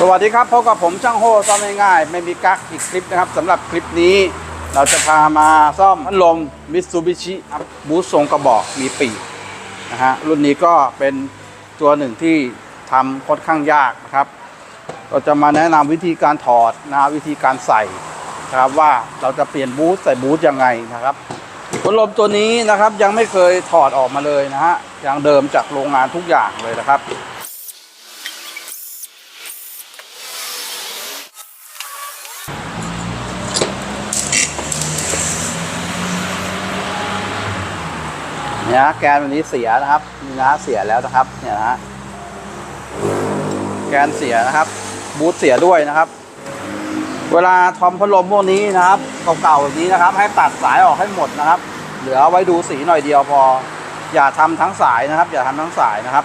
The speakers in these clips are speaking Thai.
สวัสดีครับพบกับผมช่างโฮซ่อมง่ายๆไม่มีกั๊กอีกคลิปนะครับสำหรับคลิปนี้ เราจะพามาซ่อมพัดลมมิตซูบิชิบูททรงกระบอกมีปีกนะฮะรุ่นนี้ก็เป็นตัวหนึ่งที่ทำค่อนข้างยากนะครับ เราจะมาแนะนำวิธีการถอดนะวิธีการใส่นะครับว่าเราจะเปลี่ยนบูทใส่บูทยังไงนะครับพัดลมตัวนี้นะครับยังไม่เคยถอดออกมาเลยนะฮะยังเดิมจากโรงงานทุกอย่างเลยนะครับ เนี่ยแกนวันนี้เสียนะครับนี่นะเสียแล้วนะครับ เนี่ยนะฮะแกนเสียนะครับ บูทเสียด้วยนะครับ เวลาทอมพัดลมพวกนี้นะครับเก่าๆแบบนี้นะครับ ให้ตัดสายออกให้หมดนะครับ เหลือไว้ดูสีหน่อยเดียวพอ อย่าทำทั้งสายนะครับ อย่าทำทั้งสายนะครับ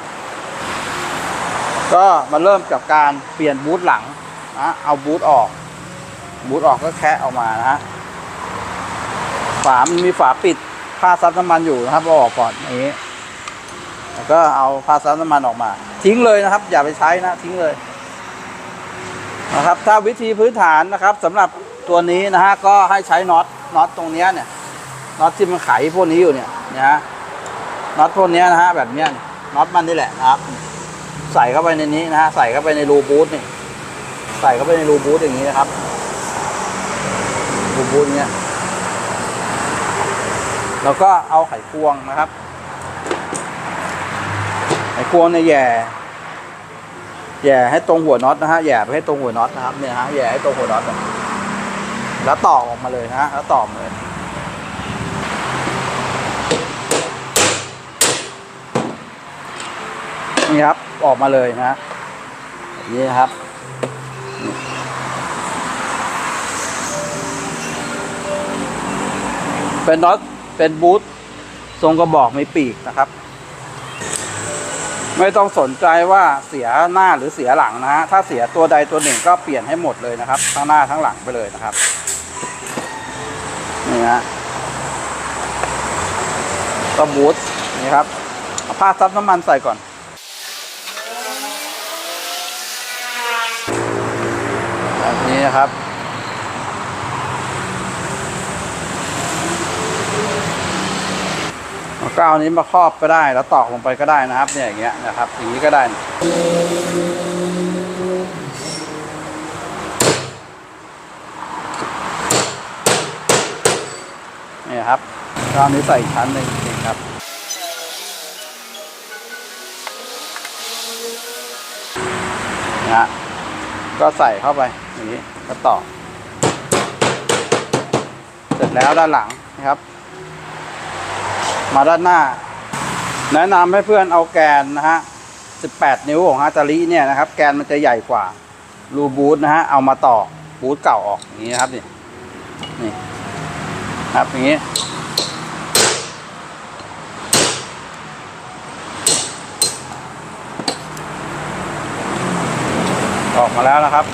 ก็มาเริ่มกับการเปลี่ยนบูทหลังนะเอาบูทออก บูทออกก็แคะออกมานะฮะฝามันมีฝาปิด ผ้าซับน้ำมันอยู่นะครับเอาออกก่อนอย่างนี้แล้วก็เอาผ้าซับน้ำมันออกมา ทิ้งเลยนะครับ อย่าไปใช้นะทิ้งเลยนะครับ ถ้าวิธีพื้นฐานนะครับสำหรับตัวนี้นะฮะก็ให้ใช้น็อตน็อตตรงเนี้ยเนี่ยน็อตที่มันไขพวกนี้อยู่เนี่ยนะฮะน็อตพวกนี้นะฮะแบบเนี้ยน็อตมันนี่แหละนะครับ ใส่เข้าไปในนี้นะฮะใส่เข้าไปในรูบูทนี่ใส่เข้าไปในรูบูทอย่างนี้นะครับรูบูทเนี้ย แล้วก็เอาไขควงนะครับ ไขควงเนี่ยแย่แย่ให้ตรงหัวน็อตนะฮะแย่ไปให้ตรงหัวน็อตนะครับเนี่ยฮะแย่ให้ตรงหัวน็อตแล้วต่อออกมาเลยนะฮะแล้วต่อมาเลยนี่ครับออกมาเลยนะฮะนี่ครับเป็นน็อต เป็นบูททรงกระบอกไมีปีกนะครับ ไม่ต้องสนใจว่าเสียหน้าหรือเสียหลังนะฮะถ้าเสียตัวใดตัวหนึ่งก็เปลี่ยนให้หมดเลยนะครับ ทั้งหน้าทั้งหลังไปเลยนะครับนี่ฮะก็บูทนี่ครับเอาผ้าซับน้ำมันใส่ก่อนแบบนี้นะครับ เอาก้าวนี้มาครอบก็ได้ แล้วตอกลงไปก็ได้นะครับ เนี่ยอย่างเงี้ยนะครับ อย่างนี้ก็ได้ นี่ครับก้าวนี้ใส่ชั้นหนึ่งนี่ครับนะฮะก็ใส่เข้าไปอย่างนี้ก็ตอกเสร็จแล้วด้านหลังนะครับ มาด้านหน้า แนะนำให้เพื่อนเอาแกนนะฮะ 18 นิ้วของฮาตาริเนี่ยนะครับ แกนมันจะใหญ่กว่ารูบูทนะฮะ เอามาต่อบูทเก่าออกอย่างนี้นะครับนี่นี่ครับอย่างนี้ออกมาแล้วนะครับ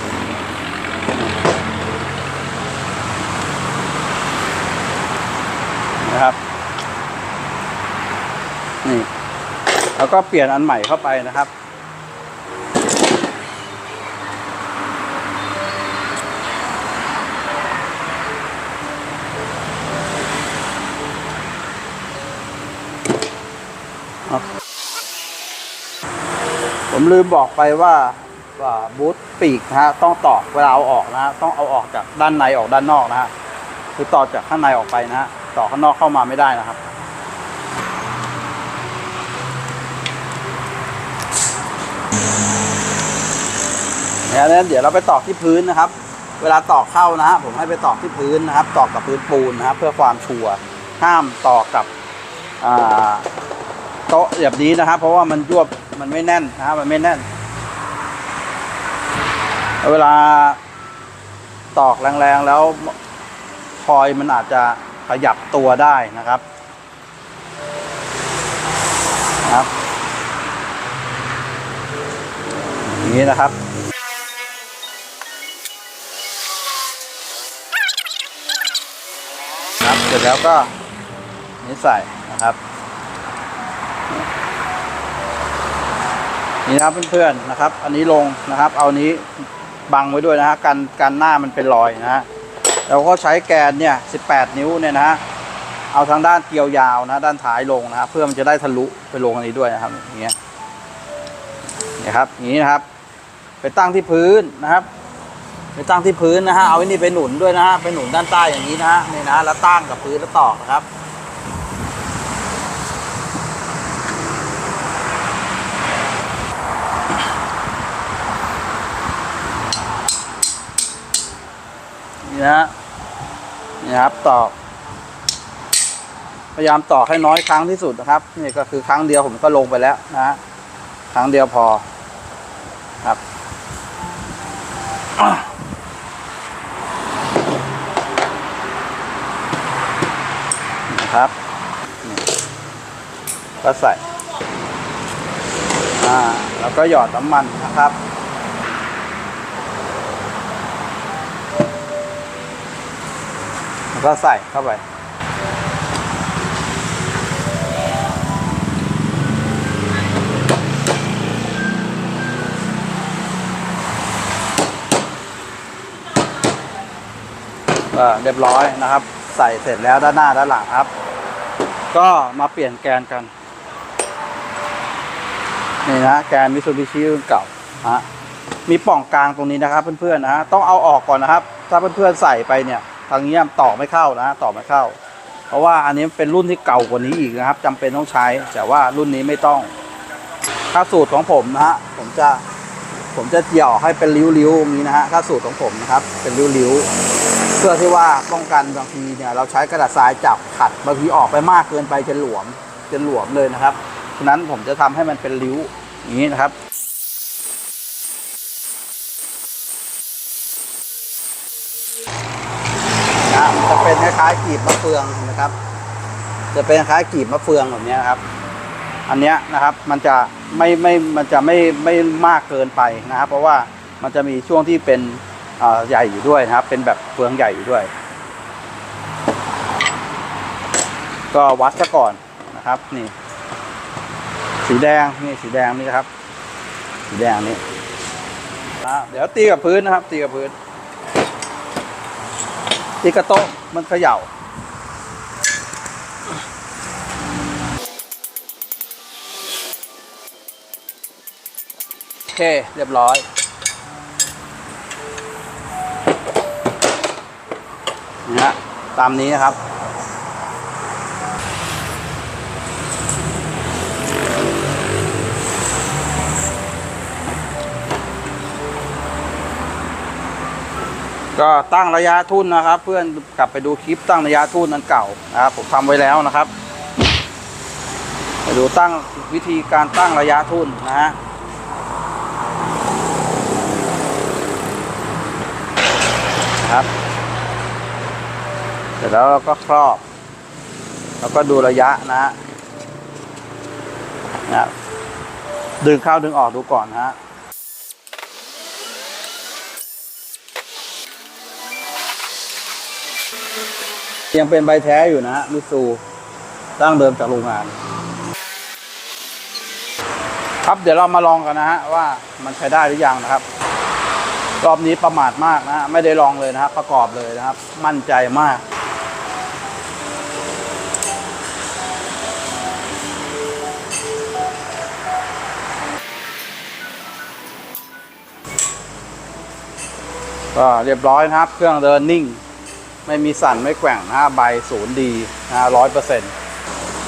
นะครับ นี่ แล้วก็เปลี่ยนอันใหม่เข้าไปนะครับ ผมลืมบอกไปว่าว่าบูทปีกนะฮะต้องตอกเวลาเอาออกนะฮะต้องเอาออกจากด้านในออกด้านนอกนะฮะคือต่อจากข้างในออกไปนะฮะต่อข้างนอกเข้ามาไม่ได้นะครับ เนี่ยเดี๋ยวเราไปตอกที่พื้นนะครับ เวลาตอกเข้านะฮะผมให้ไปตอกที่พื้นนะครับ ตอกกับพื้นปูนนะครับ เพื่อความชัวร์ห้ามตอกกับโต๊ะแบบนี้นะครับ เพราะว่ามันยวบมันไม่แน่นนะครับมันไม่แน่น เวลาตอกแรงๆแล้วคอยมันอาจจะขยับตัวได้นะครับนะครับ อย่างนี้นะครับ เสร็จแล้วก็นี่ใส่นะครับนี่นะครับเพื่อนๆนะครับ อันนี้ลงนะครับ เอานี้บังไว้ด้วยนะฮะกันกันหน้ามันเป็นรอยนะฮะเราก็ใช้แกนเนี่ย 18 นิ้วเนี่ยนะฮะเอาทางด้านเกลียวยาวนะด้านท้ายลงนะครับเพื่อมันจะได้ทะลุไปลงอันนี้ด้วยนะครับอย่างเงี้ยนี่ครับอย่างนี้นะครับ ไปตั้งที่พื้นนะครับ ไปตั้งที่พื้นนะฮะเอาไอ้นี่ไปหนุนด้วยนะฮะไปหนุนด้านใต้อย่างนี้นะฮะนี่นะแล้วตั้งกับพื้นแล้วตอกนะครับนี่นะนี่ครับตอกพยายามตอกให้น้อยครั้งที่สุดนะครับ นี่ก็คือครั้งเดียวผมก็ลงไปแล้วนะฮะครั้งเดียวพอครับนะ ครับ ก็ใส่อ่าแล้วก็หยอดน้ำมันนะครับแล้วก็ใส่เข้าไปก็เรียบร้อยนะครับ ใส่เสร็จแล้วด้านหน้าด้านหลังครับ ก็มาเปลี่ยนแกนกัน นี่นะแกนมิซูบิชิรุ่นเก่าฮะมีป่องกลางตรงนี้นะครับเพื่อนๆนะฮะต้องเอาออกก่อนนะครับ ถ้าเพื่อนๆใส่ไปเนี่ย ทางนี้ต่อไม่เข้านะ ต่อไม่เข้า เพราะว่าอันนี้เป็นรุ่นที่เก่ากว่านี้อีกนะครับจำเป็นต้องใช้แต่ว่ารุ่นนี้ไม่ต้องค่าสูตรของผมนะฮะผมจะ ผมจะเจียวให้เป็นริ้วๆอย่างนี้นะฮะค่าสูตรของผมนะครับเป็นริ้วๆเพื่อที่ว่าป้องกันบางทีเนี่ยเราใช้กระดาษทรายจับขัดบางทีออกไปมากเกินไปจะหลวมจะหลวมเลยนะครับฉะนั้นผมจะทำให้มันเป็นริ้วอย่างนี้นะครับจะเป็นคล้ายๆกีบมะเฟืองนะครับ จะเป็นคล้ายกีบมะเฟืองแบบนี้ยครับ อันเนี้ยนะครับมันจะไม่ไม่มันจะไม่ไม่มากเกินไปนะครับ เพราะว่ามันจะมีช่วงที่เป็นใหญ่อยู่ด้วยนะครับ เป็นแบบเฟืองใหญ่อยู่ด้วย ก็วัดซะก่อนนะครับนี่ สีแดงนี่สีแดงนี่ครับ สีแดงนี่อะเดี๋ยวตีกับพื้นนะครับ ตีกับพื้นตีกระโต๊ะมันเขย่า เค เรียบร้อยนี่ฮะตามนี้นะครับ ก็ตั้งระยะทุ่นนะครับ เพื่อนกลับไปดูคลิปตั้งระยะทุ่นนั้นเก่านะครับผมทำไว้แล้วนะครับไปดูตั้งวิธีการตั้งระยะทุ่นนะฮะ นะครับ เสร็จแล้วเราก็ครอบ แล้วก็ดูระยะนะฮะนะดึงเข้าดึงออกดูก่อนนะฮะยังเป็นใบแท้อยู่นะฮะมิซูตั้งเดิมจากโรงงาน ครับเดี๋ยวเรามาลองกันนะฮะว่ามันใช้ได้หรือยังนะครับ รอบนี้ประมาทมากนะไม่ได้ลองเลยนะครับ ประกอบเลยนะครับ มั่นใจมาก ก็เรียบร้อยนะครับ เครื่องเดินนิ่ง ไม่มีสั่นไม่แกว่งนะฮะใบศูนย์ดีนะร้อยเปอร์เซ็นต์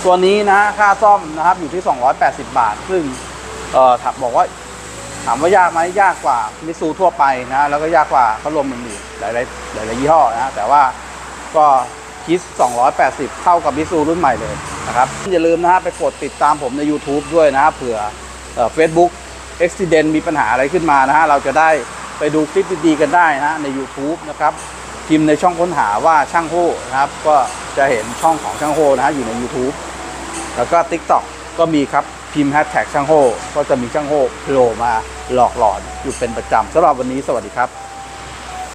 ตัวนี้นะฮะค่าซ่อมนะครับอยู่ที่ 280 บาท ซึ่งเอ่อถามบอกว่า ถามว่ายากไหมยากกว่ามิซูทั่วไปนะแล้วก็ยากกว่าพัดลมอื่นๆหลายๆหลายๆยี่ห้อนะแต่ว่าก็คิด 280 เท่ากับมิซูรุ่นใหม่เลยนะครับอย่าลืมนะฮะไปกดติดตามผมใน YouTube ด้วยนะเผื่อเฟซบุ๊ก Accident มีปัญหาอะไรขึ้นมานะฮะเราจะได้ไปดูคลิปดีๆกันได้นะฮะใน YouTube นะครับพิมพ์ในช่องค้นหาว่าช่างโฮนะครับ ก็จะเห็นช่องของช่างโฮนะฮะอยู่ใน YouTube แล้วก็ TikTok ก็มีครับ พิมพ์แฮชแท็กช่างโฮก็จะมีช่างโฮโผล่มาหลอกหลอนอยู่เป็นประจำสำหรับวันนี้สวัสดีครับ